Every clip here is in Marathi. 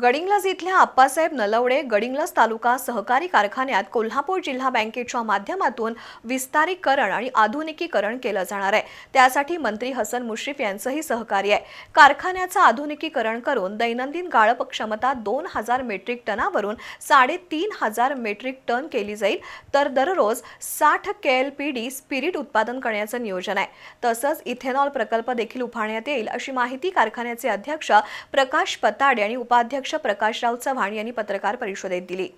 गडिंग्लज इथल्या आप्पासाहेब नलवडे गडिंग्लज तालुका सहकारी कारखान्यात कोल्हापूर जिल्हा बँकेच्या माध्यमातून विस्तारीकरण आणि आधुनिकीकरण केलं जाणार आहे. त्यासाठी मंत्री हसन मुश्रीफ यांचंही सहकार्य आहे. कारखान्याचं आधुनिकीकरण करून दैनंदिन गाळप क्षमता दोन हजार मेट्रिक टनावरून साडेतीन हजार मेट्रिक टन केली जाईल. तर दररोज साठ K L P D spirit उत्पादन करण्याचं नियोजन आहे. तसंच इथेनॉल प्रकल्प देखील उभारण्यात येईल अशी माहिती कारखान्याचे अध्यक्ष प्रकाश पताडे आणि उपाध्यक्ष प्रकाशराव चव्हाण यांनी पत्रकार परिषदेत दिली.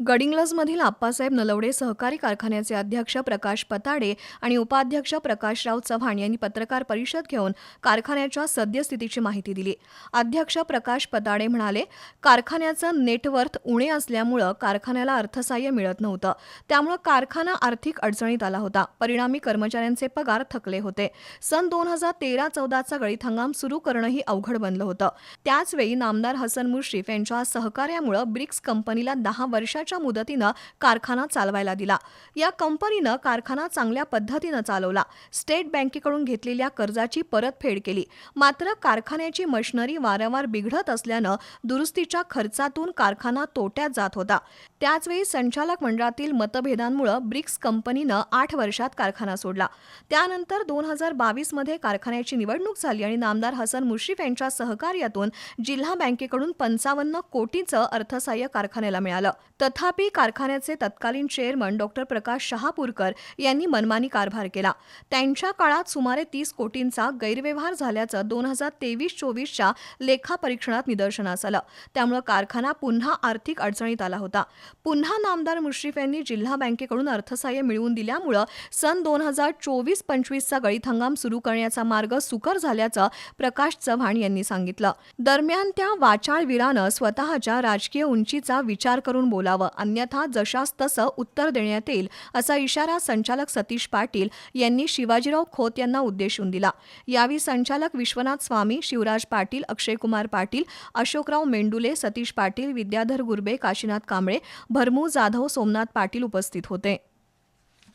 गडिंग्लजमधील आप्पासाहेब नलवडे सहकारी कारखान्याचे अध्यक्ष प्रकाश पताडे आणि उपाध्यक्ष प्रकाशराव चव्हाण यांनी पत्रकार परिषद घेऊन कारखान्याच्या सद्यस्थितीची माहिती दिली. अध्यक्ष प्रकाश पताडे म्हणाले कारखान्याचं नेटवर्थ उणे असल्यामुळं कारखान्याला अर्थसहाय्य मिळत नव्हतं. त्यामुळं कारखाना आर्थिक अडचणीत आला होता. परिणामी कर्मचाऱ्यांचे पगार थकले होते. सन दोन हजार तेरा चौदाचा गळीत हंगाम सुरू करणंही अवघड बनलं होतं. त्याचवेळी नामदार हसन मुश्रीफ यांच्या सहकार्यामुळं ब्रिक्स कंपनीला दहा वर्षाच्या मुदतीनं कारखाना चालवायला दिला. या कंपनीनं कारखाना चांगल्या पद्धतीनं चालवला. स्टेट बँकेकडून घेतलेल्या कर्जाची परतफेड केली. मात्र कारखान्याची मशिनरी वारंवार बिघडत असल्यानं दुरुस्तीच्या खर्चातून कारखाना तोट्यात जात होता. त्याचवेळी संचालक मंडळातील मतभेदांमुळे ब्रिक्स कंपनीनं आठ वर्षात कारखाना सोडला. त्यानंतर दोन हजार बावीसमध्ये कारखान्याची निवडणूक झाली आणि नामदार हसन मुश्रीफ यांच्या सहकार्यातून जिल्हा बँकेकडून पंचावन्न कोटीचं अर्थसहाय्य कारखान्याला मिळालं. तथापि कारखान्याचे तत्कालीन चेअरमन डॉक्टर प्रकाश शहापूरकर यांनी मनमानी कारभार केला. त्यांच्या काळात सुमारे तीस कोटींचा गैरव्यवहार झाल्याचं दोन हजार तेवीस चोवीसच्या लेखापरीक्षणात निदर्शनास आलं. त्यामुळे कारखाना पुन्हा आर्थिक अडचणीत आला होता. पुन्हा नामदार मुश्रीफ यांनी जिल्हा बँकेकडून अर्थसहाय्य मिळवून दिल्यामुळं सन दोन हजार चोवीस पंचवीसचा गळीत हंगाम सुरू करण्याचा मार्ग सुकर झाल्याचं प्रकाश चव्हाण यांनी सांगितलं. दरम्यान त्या वाचाळवीरानं स्वतःच्या राजकीय उंचीचा विचार करून बोलावं. अन्यथा जशास तसं उत्तर देण्यात येईल असा इशारा संचालक सतीश पाटील यांनी शिवाजीराव खोत यांना उद्देशून दिला. यावेळी संचालक विश्वनाथ स्वामी शिवराज पाटील अक्षयकुमार पाटील अशोकराव मेंडुले सतीश पाटील विद्याधर गुरबे काशीनाथ कांबळे भरमू जाधव सोमनाथ पाटील उपस्थित होते.